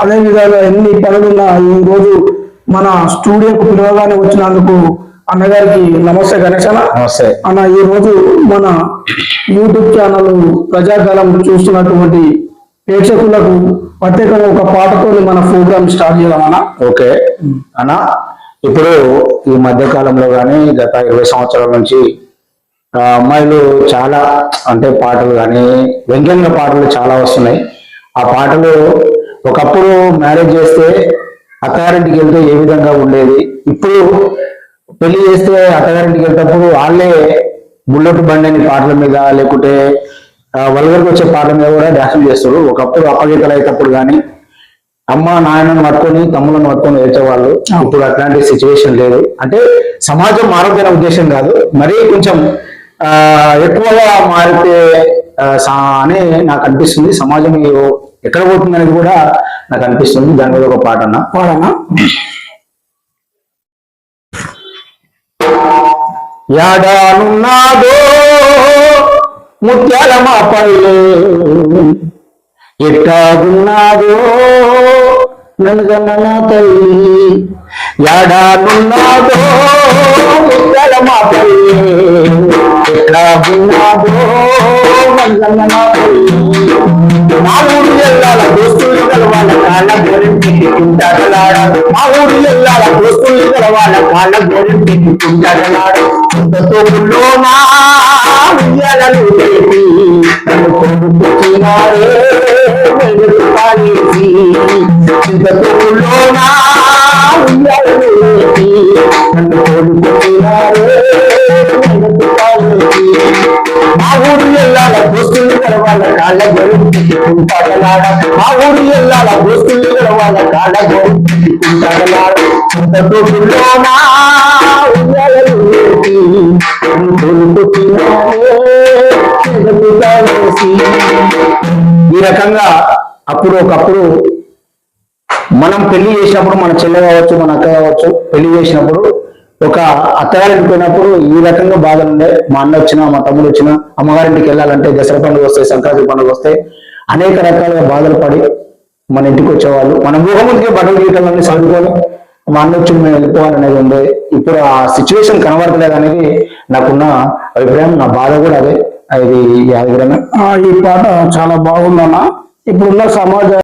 అదే విధంగా ఎన్ని పనులున్నా ఈ రోజు మన స్టూడియోకు పిలవగానే వచ్చినందుకు అన్నగారికి నమస్తే గణేష్ అన్న నమస్తే. అన్న ఈ రోజు మన యూట్యూబ్ ఛానల్ ప్రజాకాలం చూస్తున్నటువంటి ప్రేక్షకులకు ప్రత్యేకంగా ఒక పాటతో మన ప్రోగ్రామ్ స్టార్ట్ చేద్దామన్నా ఓకే. అన్న ఇప్పుడు ఈ మధ్య కాలంలో కానీ గత ఇరవై సంవత్సరాల నుంచి అమ్మాయిలు చాలా అంటే పాటలు కానీ వ్యంగ్యంగా పాటలు చాలా వస్తున్నాయి. ఆ పాటలు ఒకప్పుడు మ్యారేజ్ చేస్తే అత్తగారింటికి వెళ్తే ఏ విధంగా ఉండేది? ఇప్పుడు పెళ్ళి చేస్తే అత్తగారింటికి వెళ్తేప్పుడు వాళ్ళే బుల్లెట్ బండి అని పాటల మీద లేకుంటే వల్గర్కి వచ్చే పాటల మీద కూడా డాన్సులు చేస్తారు. ఒకప్పుడు అప్పగీతలు అయినప్పుడు కానీ అమ్మ నాయనను పట్టుకొని తమ్ములను పట్టుకొని ఏడ్చేవాళ్ళు. ఇప్పుడు అట్లాంటి సిచ్యువేషన్ లేదు. అంటే సమాజం మారుతున్న ఉద్దేశం కాదు. మరీ కొంచెం ఆ, ఎక్కువగా మారితే అని నాకు అనిపిస్తుంది. సమాజం ఏ- ఎక్కడ పోతుంది అనేది కూడా నాకు అనిపిస్తుంది. దాని మీద ఒక పాట అన్న. పాడనా యాడానున్నాదో ముత్యాల మా పల్లె ఎట్టాగున్నాదో నన్ను తల్లి. యాడానున్నాదో ముత్యాల మా పల్లె మా ఊరు ఎల్లాల దోస్తులు కలవాల కాళ్ళ గోరెం పెట్టుకుంటారలాడ మా ఊరు ఎల్లాల దోస్తులు కలవాల కాళ్ళ గోరెం పెట్టుకుంటారలాడ తోడులోనా ఉయ్యాలను లేపి నన్ను కొడుకుతున్నారే లేపి నన్ను కొడుకుతున్నారే వెలుగు పాలేసి మా ఊరు ఎల్లాల దోస్తులు కలవాల కాళ్ళ గోరెం పెట్టుకుంటారలాడ మా ఊరు ఎల్లాల దోస్తులు కలవాల కాళ్ళ గోరెం పెట్టుకుంటారలాడ తోడులోనా ఉయ్యాలను లేపి ఈ రకంగా అప్పుడు ఒకప్పుడు మనం పెళ్ళి చేసినప్పుడు మన చెల్లె కావచ్చు మన అక్క కావచ్చు పెళ్ళి చేసినప్పుడు ఒక అత్తగారింటికి పోయినప్పుడు ఈ రకంగా బాధలు ఉండే. మా అన్న వచ్చినా మా తమ్ముడు వచ్చినా అమ్మగారింటికి వెళ్ళాలంటే దసరా పండుగ వస్తాయి సంక్రాంతి పండుగ వస్తాయి. అనేక రకాలుగా బాధలు పడి మన ఇంటికి వచ్చేవాళ్ళు. మన ముఖముడికి బట్టలు గీయటాలన్నీ చదువుకొని మా అన్న వచ్చి మేము వెళ్ళిపోవాలనేది ఉంది ఇప్పుడు ఆ సిచ్యువేషన్ కనబడతలేదు అనేది నాకున్న అభిప్రాయం నా బాధ కూడా అదే. అది యాదగిరమే ఈ పాట చాలా బాగుందన్న. ఇప్పుడున్న సమాజం